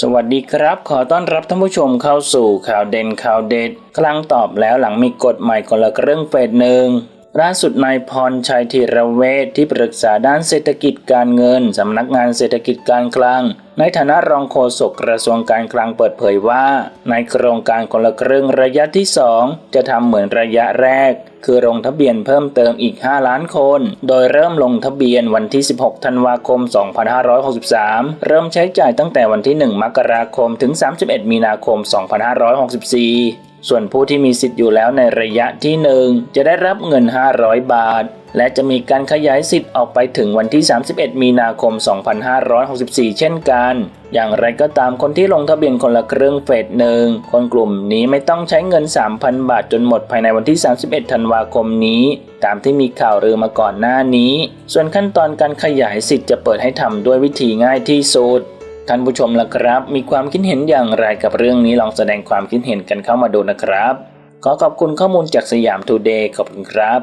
สวัสดีครับ ขอต้อนรับท่านผู้ชมเข้าสู่ข่าวเด่นข่าวเด็ดกลางตอบแล้วหลังมีกฎใหม่คนละเรื่องเฟสหนึ่ง ล่าสุดนายพรชัยธีระเวทที่ปรึกษาด้านเศรษฐกิจการเงิน สำนักงานเศรษฐกิจการคลัง ในฐานะรองโฆษกกระทรวงการคลังเปิดเผยว่า ในโครงการคนละครึ่งระยะที่ 2 จะทำเหมือนระยะแรก คือลงทะเบียนเพิ่มเติมอีก 5 ล้านคน โดยเริ่มลงทะเบียนวันที่ 16 ธันวาคม 2563 เริ่มใช้จ่ายตั้งแต่วันที่ 1 มกราคมถึง 31 มีนาคม 2564 ส่วนผู้ที่มีสิทธิ์อยู่แล้วในระยะที่ 1 จะได้รับเงิน 500 บาท และจะมีการขยายสิทธิ์ออกไปถึงวันที่ 31 มีนาคม 2564 เช่นกัน อย่างไรก็ตามคนที่ลงทะเบียนคนละครึ่งเฟสหนึ่งคนกลุ่มนี้ไม่ต้องใช้เงิน 3,000 บาทจนหมดภายในวันที่ 31 ธันวาคมนี้ ตามที่มีข่าวลือมาก่อนหน้านี้ ส่วนขั้นตอนการขยายสิทธิ์จะเปิดให้ทำด้วยวิธีง่ายที่สุด ท่านผู้ชมล่ะครับ มีความคิดเห็นอย่างไรกับเรื่องนี้ลองแสดงความคิดเห็นกันเข้ามาดูนะครับ ขอขอบคุณข้อมูลจากสยามทูเดย์ขอบคุณครับ